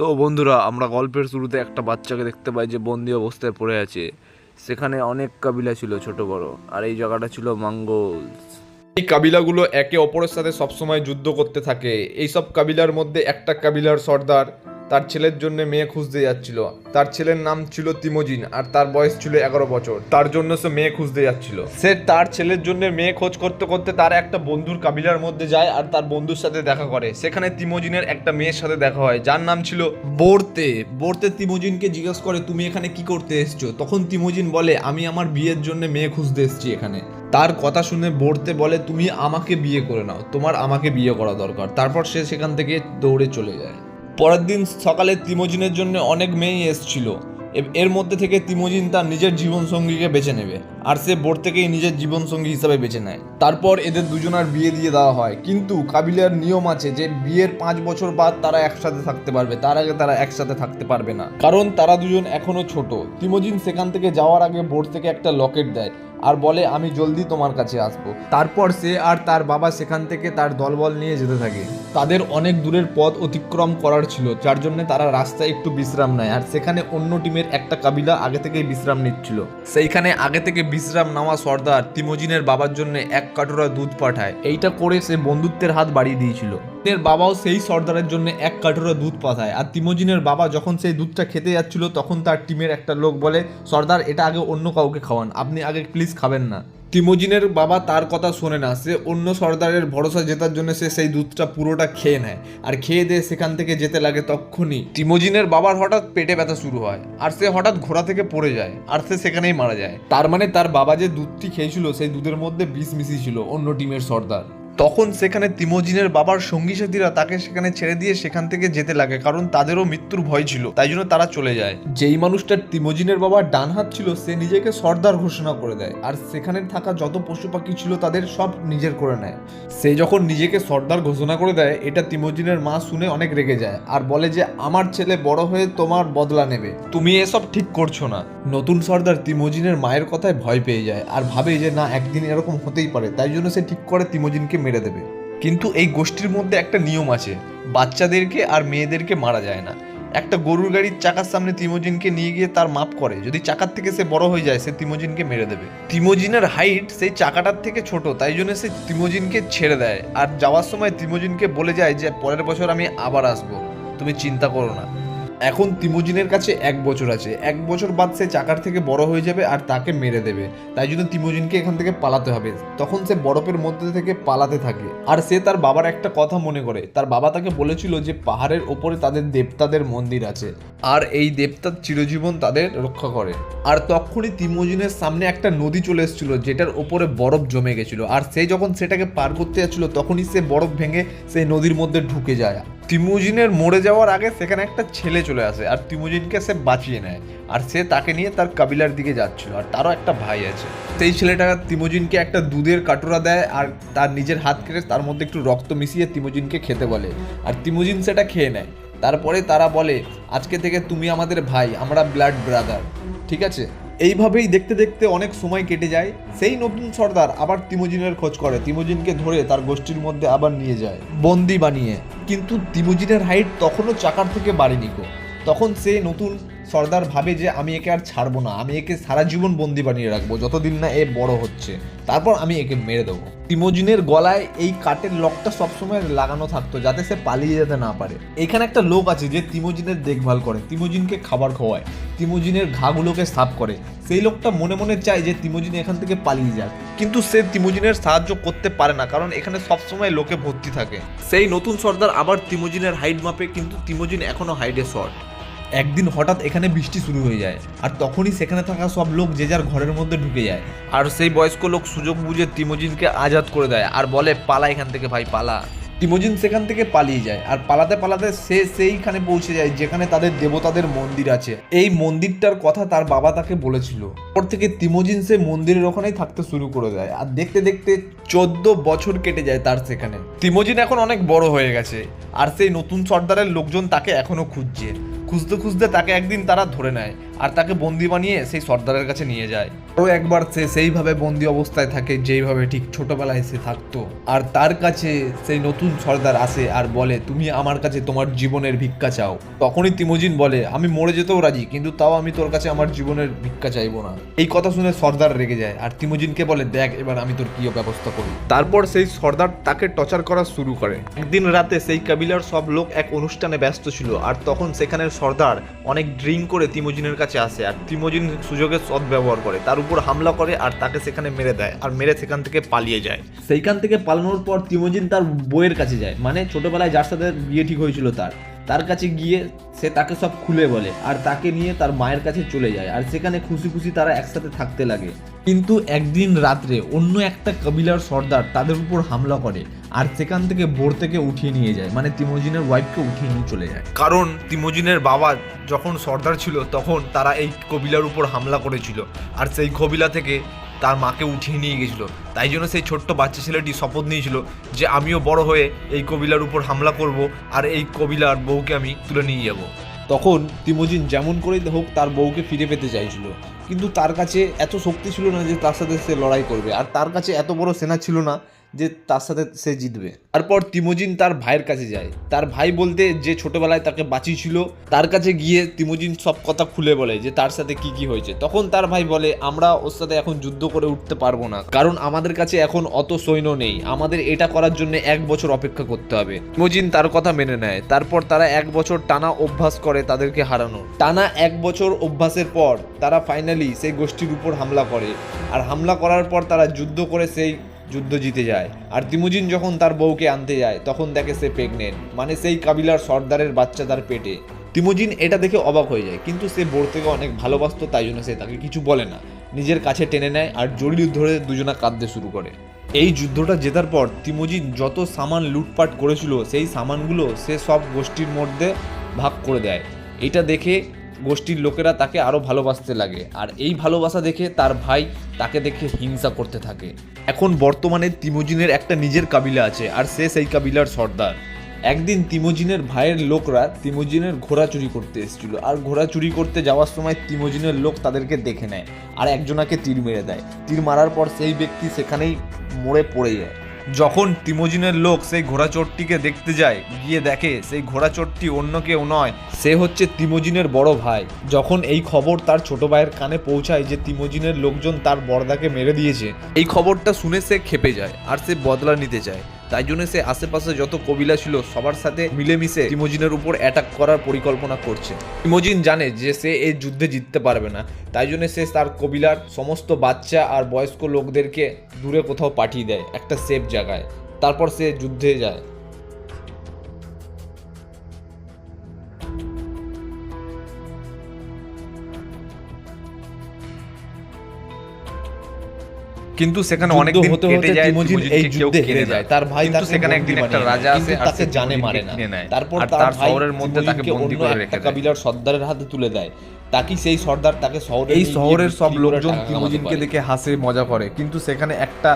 তো বন্ধুরা, আমরা গল্পের শুরুতে একটা বাচ্চাকে দেখতে পাই যে বন্দি অবস্থায় পড়ে আছে। সেখানে অনেক কাবিলা ছিল, ছোট বড়। আর এই জায়গাটা ছিল মঙ্গল এই কাবিলাগুলো একে অপরের সাথে সবসময় যুদ্ধ করতে থাকে। এইসব কাবিলার মধ্যে একটা কাবিলার সর্দার তার ছেলের জন্য মেয়ে খুঁজতে যাচ্ছিল। তার ছেলের নাম ছিল তিমোজিন আর তার বয়স ছিল এগারো বছর। তার জন্য সে মেয়ে খুঁজতে যাচ্ছিল। সে তার ছেলের জন্য মেয়ে খোঁজ করতে করতে তার একটা বন্ধুর কাবিলার মধ্যে যায় আর তার বন্ধুর সাথে দেখা করে। সেখানে তিমোজিনের একটা মেয়ের সাথে দেখা হয়, যার নাম ছিল বোরতে। বোরতে তিমোজিনকে জিজ্ঞেস করে, তুমি এখানে কি করতে এসছো? তখন তিমোজিন বলে, আমি আমার বিয়ের জন্য মেয়ে খুঁজতে এসেছি এখানে। তার কথা শুনে বলতে বলে, তুমি আমাকে বিয়ে করে নাও। তোমার আমাকে বিয়ে করা দরকার। তারপর সে সেখান থেকে দৌড়ে চলে যায়। পরের দিন সকালে তিমোজিনের জন্য অনেক মেয়েই এসছিল। এর মধ্যে থেকে তিমোজিন তার নিজের জীবনসঙ্গীকে বেছে নেবে আর সে বোর থেকেই নিজের জীবনসঙ্গী হিসাবে বেছে নেয়। তারপর এদের দুজনার বিয়ে দিয়ে দেওয়া হয়। কিন্তু কাবিলার নিয়ম আছে যে বিয়ের পাঁচ বছর বাদ তারা একসাথে থাকতে পারবে, তার আগে তারা একসাথে থাকতে পারবে না। কারণ তারা দুজন এখনও ছোট। তিমোজিন সেখান থেকে যাওয়ার আগে বোর থেকে একটা লকেট দেয়। আর বলে, আমি জলদি তোমার কাছে আসব। তারপর সে আর তার বাবা সেখান থেকে তার দলবল নিয়ে যেতে থাকে। তাদের অনেক দূরের পথ অতিক্রম করার ছিল, যার জন্য তারা রাস্তায় একটু বিশ্রাম নেয়। আর সেখানে অন্য টিমের একটা কাবিলা আগে থেকেই বিশ্রাম নিচ্ছিল। সেইখানে আগে থেকে বিশ্রাম নেওয়া সর্দার তিমোজিনের বাবার জন্য এক কাটোরা দুধ পাঠায়। এইটা করে সে বন্ধুত্বের হাত বাড়িয়ে দিয়েছিল। এর বাবাও সেই সর্দারের জন্য এক কাটোরা দুধ পাঠায়। আর তিমোজিনের বাবা যখন সেই দুধটা খেতে যাচ্ছিল, তখন তার টিমের একটা লোক বলে, সর্দার, এটা আগে অন্য কাউকে খাওয়ান। আপনি আগে প্লিজ খাবেন না। তিমোজিনের বাবা তার কথা শোনে না, সে অন্য সর্দারের ভরসা জেতার জন্য সে সেই দুধটা পুরোটা খেয়ে নেয়। আর খেয়ে দিয়ে সেখান থেকে যেতে লাগে তখনই তিমোজিনের বাবার হঠাৎ পেটে ব্যথা শুরু হয়, আর সে হঠাৎ ঘোড়া থেকে পড়ে যায়, আর সে সেখানেই মারা যায়। তার মানে তার বাবা যে দুধটি খেয়েছিল, সেই দুধের মধ্যে বিষ মিশিয়েছিল অন্য টিমের সর্দার। তখন সেখানে তিমোজিনের বাবার সঙ্গী সাথীরা তাকে সেখানে ছেড়ে দিয়ে সেখান থেকে যেতে লাগে, কারণ তাদেরও মৃত্যুর ভয় ছিল, তাই জন্য তারা চলে যায়। যেই মানুষটার তিমোজিনের বাবার ডান হাত ছিল, সে নিজেকে সর্দার ঘোষণা করে দেয়, আর সেখানে থাকা যত পশু পাখি ছিল তাদের সব নিজের করে নেয়। সে যখন নিজেকে সর্দার ঘোষণা করে দেয়, এটা তিমোজিনের মা শুনে অনেক রেগে যায়, আর বলে যে, আমার ছেলে বড় হয়ে তোমার বদলা নেবে। তুমি এসব ঠিক করছ না। নতুন সর্দার তিমোজিনের মায়ের কথায় ভয় পেয়ে যায়, আর ভাবে যে, না, একদিন এরকম হতেই পারে। তাই জন্য সে ঠিক করে তিমোজিনকে মেরে দেবে। কিন্তু এই গোষ্ঠীর মধ্যে একটা নিয়ম আছে, বাচ্চাদেরকে আর মেয়েদেরকে মারা যায় না। একটা গরুর গাড়ির চাকার সামনে তিমোজিনকে নিয়ে গিয়ে তার মাপ করে। যদি চাকার থেকে সে বড় হয়ে যায়, সে তিমোজিনকে মেরে দেবে। তিমোজিনের হাইট সেই চাকাটার থেকে ছোট, তাই জন্য সে তিমোজিনকে ছেড়ে দেয়। আর যাওয়ার সময় তিমোজিনকে বলে যায় যে, পরের বছর আমি আবার আসব। তুমি চিন্তা করো না। এখন তিমোজিনের কাছে এক বছর আছে। এক বছর বাদ সে চাকার থেকে বড় হয়ে যাবে আর তাকে মেরে দেবে। তাই জন্য তিমোজিনকে এখান থেকে পালাতে হবে। তখন সে বরফের মধ্যে থেকে পালাতে থাকে। আর সে তার বাবার একটা কথা মনে করে। তার বাবা তাকে বলেছিল যে পাহাড়ের ওপরে তাদের দেবতাদের মন্দির আছে। আর এই দেবতার চিরজীবন তাদের রক্ষা করে। আর তখনই তিমোজিনের সামনে একটা নদী চলে এসেছিল, যেটার ওপরে বরফ জমে গেছিল। আর সে যখন সেটাকে পার করতে যাচ্ছিল, তখনই সে বরফ ভেঙে সেই নদীর মধ্যে ঢুকে যায়। তিমুজিনের মরে যাওয়ার আগে সেখানে একটা ছেলে চলে আসে, আর তিমুজিনকে সে বাঁচিয়ে নেয়, আর সে তাকে নিয়ে তার কাবিলার দিকে যাচ্ছিল, আর তারও একটা ভাই আছে। সেই ছেলেটা তিমুজিনকে একটা দুধের কাটোরা দেয়, আর তার নিজের হাত কেটে তার মধ্যে একটু রক্ত মিশিয়ে তিমুজিনকে খেতে বলে, আর তিমুজিন সেটা খেয়ে নেয়। তারপরে তারা বলে, আজকে থেকে তুমি আমাদের ভাই, আমরা ব্লাড ব্রাদার। ঠিক আছে? এইভাবেই দেখতে দেখতে অনেক সময় কেটে যায়। সেই নতুন সর্দার আবার তিমুজিনের খোঁজ করে। তিমুজিনকে ধরে তার গোষ্ঠীর মধ্যে আবার নিয়ে যায়, বন্দি বানিয়ে। কিন্তু তিমুজিনের হাইট তখনও চাকার থেকে বাড়েনি গো। তখন সে নতুন সর্দার ভাবে যে আমি একে আর ছাড়বো না, আমি একে সারা জীবন বন্দি বানিয়ে রাখব, যতদিন না এ বড় হচ্ছে। তারপর আমি একে মেরে দেবো। তিমোজিনের গলায় এই কাঠের লকটা সবসময় লাগানো থাকতো, যাতে সে পালিয়ে যেতে না পারে। এখানে একটা লোক আছে যে তিমোজিনের দেখভাল করে, তিমোজিনকে খাবার খাওয়ায়, তিমোজিনের ঘাগুলোকে সাফ করে। সেই লোকটা মনে মনে চায় যে তিমোজিন এখান থেকে পালিয়ে যাক। কিন্তু সে তিমোজিনের সাহায্য করতে পারে না, কারণ এখানে সবসময় লোকে ভর্তি থাকে। সেই নতুন সর্দার আবার তিমোজিনের হাইট মাপে, কিন্তু তিমোজিন এখনও হাইডে শর্ট একদিন হঠাৎ এখানে বৃষ্টি শুরু হয়ে যায় আর তখনই সেখানে থাকা সব লোক যে যার ঘরের মধ্যে ঢুকে যায়। আর সেই বয়স্ক লোক সুযোগ বুঝে তিমোজিনকে আজাদ করে দেয় আর বলে পালা এখান থেকে ভাই পালা। তিমোজিন সেখান থেকে পালিয়ে যায় আর পালাতে পালাতে সে সেইখানে পৌঁছে যায় যেখানে তাদের দেবতাদের মন্দির আছে। এই মন্দিরটার কথা তার বাবা তাকে বলেছিল। ওর থেকে তিমোজিন সে মন্দিরের ওখানেই থাকতে শুরু করে দেয়। আর দেখতে দেখতে চোদ্দ বছর কেটে যায় তার সেখানে। তিমোজিন এখন অনেক বড় হয়ে গেছে, আর সেই নতুন সর্দারের লোকজন তাকে এখনও খুঁজছে। খুঁজতে খুঁজতে তাকে একদিন তারা ধরে নেয়, আর তাকে বন্দি বানিয়ে সেই সর্দারের কাছে নিয়ে যায়। আরও একবার সে সেইভাবে বন্দি অবস্থায় থাকে, যেইভাবে ঠিক ছোটবেলায় সে থাকতো। আর তার কাছে সেই নতুন সর্দার আসে আর বলে, তুমি আমার কাছে তোমার জীবনের ভিক্ষা চাও। তখনই তিমোজিন বলে, আমি মরে যেতেও রাজি, কিন্তু তাও আমি তোর কাছে আমার জীবনের ভিক্ষা চাইব না। এই কথা শুনে সর্দার রেগে যায় আর তিমোজিনকে বলে, দেখ, এবার আমি তোর কি ব্যবস্থা করি? তারপর সেই সর্দার তাকে টর্চার করা শুরু করে। একদিন রাতে সেই কাবিলার সব লোক এক অনুষ্ঠানে ব্যস্ত ছিল আর তখন সেখানের সর্দার অনেক ড্রিঙ্ক করে তিমোজিনের কাছে আসে আর তিমোজিন সুযোগের সৎ ব্যবহার করে। তার উপর হামলা করে আর তাকে সেখানে মেরে দেয় আর মেরে সেখান থেকে পালিয়ে যায়। সেইখান থেকে পালানোর পর তিমোজিন তার বইয়ের কাছে যায় মানে ছোটবেলায় যার সাথে বিয়ে ঠিক হয়েছিল তার। তার কাছে গিয়ে সে তাকে সব খুলে বলে আর তাকে নিয়ে তার মায়ের কাছে চলে যায় আর সেখানে খুশি খুশি তারা একসাথে থাকতে লাগে। কিন্তু একদিন রাত্রে অন্য একটা কবিলার সর্দার তাদের উপর হামলা করে আর সেখান থেকে বোর থেকে উঠিয়ে নিয়ে যায় মানে তিমোজিনের ওয়াইফকে উঠিয়ে নিয়ে চলে যায়। কারণ তিমোজিনের বাবা যখন সর্দার ছিল তখন তারা এই কবিলার উপর হামলা করেছিল। আর সেই কবিলা থেকে তার মাকে উঠিয়ে নিয়ে গেছিল। তাই জন্য সেই ছোট্ট বাচ্চা ছেলেটি শপথ নিয়েছিল যে আমিও বড় হয়ে এই কবিলার উপর হামলা করব আর এই কবিলার বউকে আমি তুলে নিয়ে যাব। তখন তিমোজিন যেমন করেই হোক তার বউকে ফিরে পেতে চাইছিল। কিন্তু তার কাছে এত শক্তি ছিল না যে তার সাথে সে লড়াই করবে। আর তার কাছে এত বড় সেনা ছিল না যে তার সাথে সে জিতবে। তারপর তিমোজিন তার ভাইয়ের কাছে যায়। তার ভাই বলতে যে ছোটবেলায় তাকে বাঁচিয়েছিল, তার কাছে গিয়ে তিমোজিন সব কথা খুলে বলে যে তার সাথে কি কি হয়েছে। তখন তার ভাই বলে, আমরা ওর সাথে এখন যুদ্ধ করে উঠতে পারব না। কারণ আমাদের কাছে এখন অত সৈন্য নেই। আমাদের এটা করার জন্য এক বছর অপেক্ষা করতে হবে। তিমোজিন তার কথা মেনে নেয়। তারপর তারা এক বছর টানা অভ্যাস করে তাদেরকে হারানো। টানা এক বছর অভ্যাসের পর তারা ফাইনালি সেই গোষ্ঠীর উপর হামলা করে। আর হামলা করার পর তারা যুদ্ধ করে সেই যুদ্ধ জিতে যায়। আর তিমুজিন যখন তার বউকে আনতে যায়, তখন দেখে সে প্রেগনেন্ট মানে সেই কাবিলার সর্দারের বাচ্চা তার পেটে। তিমুজিন এটা দেখে অবাক হয়ে যায়, কিন্তু সে বোর থেকে অনেক ভালোবাসতো তাই জন্য সে তাকে কিছু বলে না। নিজের কাছে টেনে নেয় আর জড়িয়ে ধরে দুজনা কাঁদতে শুরু করে। এই যুদ্ধটা জেতার পর তিমুজিন যত সামান লুটপাট করেছিল, সেই সামানগুলো সে সব গোষ্ঠীর মধ্যে ভাগ করে দেয়। এটা দেখে গোষ্ঠীর লোকেরা তাকে আরও ভালোবাসতে লাগে। আর এই ভালোবাসা দেখে তার ভাই তাকে দেখে হিংসা করতে থাকে। এখন বর্তমানে তিমোজিনের একটা নিজের কাবিলা আছে, আর সে সেই কাবিলার সর্দার। একদিন তিমোজিনের ভাইয়ের লোকরা তিমোজিনের ঘোড়া চুরি করতে এসেছিল, আর ঘোড়া চুরি করতে যাওয়ার সময় তিমোজিনের লোক তাদেরকে দেখে নেয়, আর একজনাকে তীর মেরে দেয়। তীর মারার পর সেই ব্যক্তি সেখানেই মরে পড়ে যায়। যখন তিমোজিনের লোক সেই ঘোড়াচোরটিকে দেখতে যায়, গিয়ে দেখে সেই ঘোড়াচোরটি অন্য কেউ নয়, সে হচ্ছে তিমোজিনের বড় ভাই। যখন এই খবর তার ছোট ভাইয়ের কানে পৌঁছায় যে তিমোজিনের লোকজন তার বর্দাকে মেরে দিয়েছে, এই খবরটা শুনে সে খেপে যায় আর সে বদলা নিতে চায়। তাই জন্য সে আশেপাশে যত কবিলা ছিল সবার সাথে মিলেমিশে ইমোজিনের উপর অ্যাটাক করার পরিকল্পনা করছে। ইমোজিন জানে যে সে এই যুদ্ধে জিততে পারবে না, তাই জন্য সে তার কবিলার সমস্ত বাচ্চা আর বয়স্ক লোকদেরকে দূরে কোথাও পাঠিয়ে দেয়, একটা সেফ জায়গায়। তারপর সে যুদ্ধে যায়। কিন্তু সেখানে অনেক দিন হতে কেটে যায় তিমোজিন এই যুদ্ধে হেরে যায়। তার ভাই কিন্তু সেখানে একদিন একটা রাজা। আসে আর তাকে জানে মারে না। তারপর তার শহরের মধ্যে তাকে বন্দী করে রেখে দেয়। কাবিলার সর্দারের হাতে তুলে দেয়। তাকে সেই সর্দার তাকে শহরে এই শহরের সব লোকজন তিমোজিনকে দেখে হাসে মজা করে। কিন্তু সেখানে একটা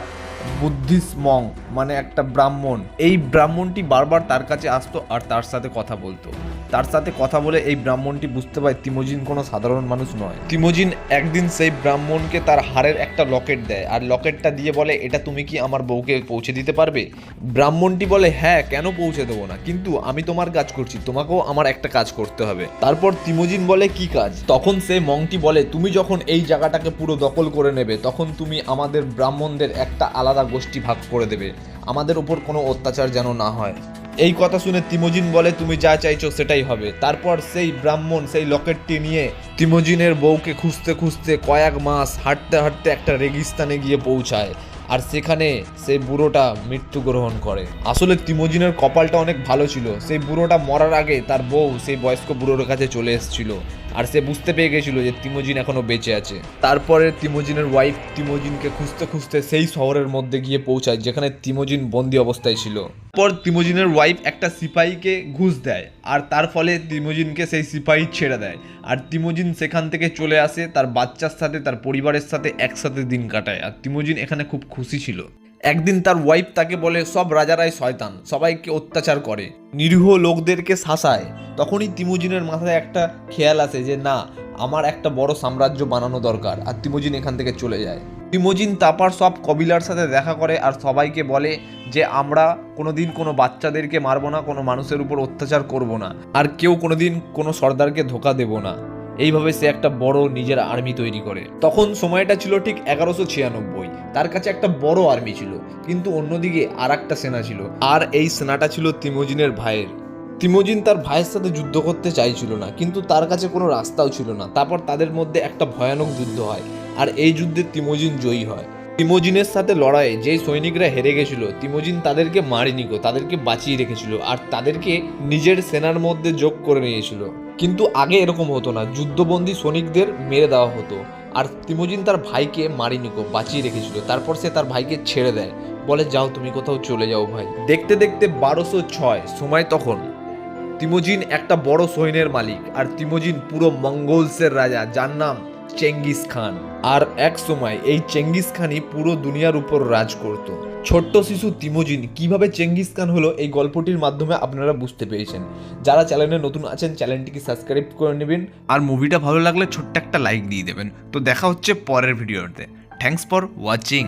বুদ্ধিস্ট মং মানে একটা ব্রাহ্মণ। এই ব্রাহ্মণটি বারবার তার কাছে আসতো আর তার সাথে কথা বলতো। তার সাথে কথা বলে এই ব্রাহ্মণটি বুঝতে পারে তিমোজিন কোনো সাধারণ মানুষ নয়। তিমোজিন একদিন সেই ব্রাহ্মণকে তার হাড়ের একটা লকেট দেয় আর লকেটটা দিয়ে বলে, এটা তুমি কি আমার বউকে পৌঁছে দিতে পারবে? ব্রাহ্মণটি বলে হ্যাঁ কেন পৌঁছে দেবো না? কিন্তু আমি তোমার কাজ করছি, তোমাকেও আমার একটা কাজ করতে হবে। তারপর তিমোজিন বলে, কি কাজ? তখন সে মংটি বলে, তুমি যখন এই জায়গাটাকে পুরো দখল করে নেবে, তখন তুমি আমাদের ব্রাহ্মণদের একটা আলাদা গোষ্ঠী ভাগ করে দেবে। আমাদের উপর কোনো অত্যাচার যেন না হয়। এই কথা শুনে তিমোজিন বলে, তুমি যা চাইছো সেটাই হবে। তারপর সেই ব্রাহ্মণ, সেই লকেটটি নিয়ে তিমোজিনের বউকে খুঁজতে খুঁজতে কয়েক মাস হাঁটতে হাঁটতে একটা রেগিস্তানে গিয়ে পৌঁছায়। আর সেখানে সেই বুড়োটা মৃত্যুগ্রহণ করে। আসলে তিমোজিনের কপালটা অনেক ভালো ছিল। সেই বুড়োটা মরার আগে তার বউ, সেই বয়স্ক বুড়োর কাছে চলে এসেছিল। আর সে বুঝতে পেরে গেছিল যে তিমোজিন এখনও বেঁচে আছে। তারপরে তিমোজিনের ওয়াইফ তিমোজিনকে খুঁজতে খুঁজতে সেই শহরের মধ্যে গিয়ে পৌঁছায়, যেখানে তিমোজিন বন্দি অবস্থায় ছিল। পর তিমোজিনের ওয়াইফ একটা সিপাহীকে ঘুষ দেয়, আর তার ফলে তিমোজিনকে সেই সিপাহী ছেড়ে দেয়। আর তিমোজিন সেখান থেকে চলে আসে, তার বাচ্চার সাথে, তার পরিবারের সাথে একসাথে দিন কাটায়। আর তিমোজিন এখানে খুব খুশি ছিল। একদিন তার ওয়াইফ তাকে বলে, সব রাজারাই শয়তান, সবাইকে অত্যাচার করে। নিরীহ লোকদেরকে শাসায়। তখনই তিমুজিনের মাথায় একটা খেয়াল আসে যে, না, আমার একটা বড় সাম্রাজ্য বানানো দরকার। আর তিমুজিন এখান থেকে চলে যায়। তিমুজিন তারপর সব কবিলার সাথে দেখা করে আর সবাইকে বলে যে, আমরা কোনোদিন কোনো বাচ্চাদেরকে মারবো না, কোনো মানুষের উপর অত্যাচার করব না। আর কেউ কোনোদিন কোনো সর্দারকে ধোকা দেব না। এইভাবে সে একটা বড় নিজের আর্মি তৈরি করে। তখন সময়টা ছিল ঠিক এগারোশো ছিয়ানব্বই। তার কাছে একটা বড় আর্মি ছিল, কিন্তু অন্যদিকে আর একটা সেনা ছিল। আর এই সেনাটা ছিল তিমোজিনের ভাইয়ের। তিমোজিন তার ভাইয়ের সাথে যুদ্ধ করতে চাইছিল না, কিন্তু তার কাছে কোনো রাস্তাও ছিল না। তারপর তাদের মধ্যে একটা ভয়ানক যুদ্ধ হয়, আর এই যুদ্ধে তিমোজিন জয়ী হয়। তিমোজিনের সাথে লড়াইয়ে যেই সৈনিকরা হেরে গেছিল, তিমোজিন তাদেরকে মারিনি গো, তাদেরকে বাঁচিয়ে রেখেছিল, আর তাদেরকে নিজের সেনার মধ্যে যোগ করে নিয়েছিল। কিন্তু আগে এরকম হতো না, যুদ্ধবন্দী সৈনিকদের মেরে দেওয়া হতো। আর তিমোজিন তার ভাইকে মারিনিকো বাঁচিয়ে রেখেছিল। তারপর সে তার ভাইকে ছেড়ে দেয়। বলে, যাও, তুমি কোথাও চলে যাও ভাই। দেখতে দেখতে বারোশো ছয়, সময় তখন। তিমোজিন একটা বড় সৈন্যের মালিক, আর তিমোজিন পুরো মঙ্গলসের রাজা, যার নাম চেঙ্গিস খান। আর এক সময় এই চেঙ্গিস খানই পুরো দুনিয়ার উপর রাজ করত। ছোট্ট শিশু তিমোজিন কীভাবে চেঙ্গিস খান হলো এই গল্পটির মাধ্যমে আপনারা বুঝতে পেরেছেন। যারা চ্যানেলে নতুন আছেন, চ্যানেলটিকে সাবস্ক্রাইব করে নেবেন। আর মুভিটা ভালো লাগলে ছোট্ট একটা লাইক দিয়ে দেবেন। তো দেখা হচ্ছে পরের ভিডিওতে। Thanks for watching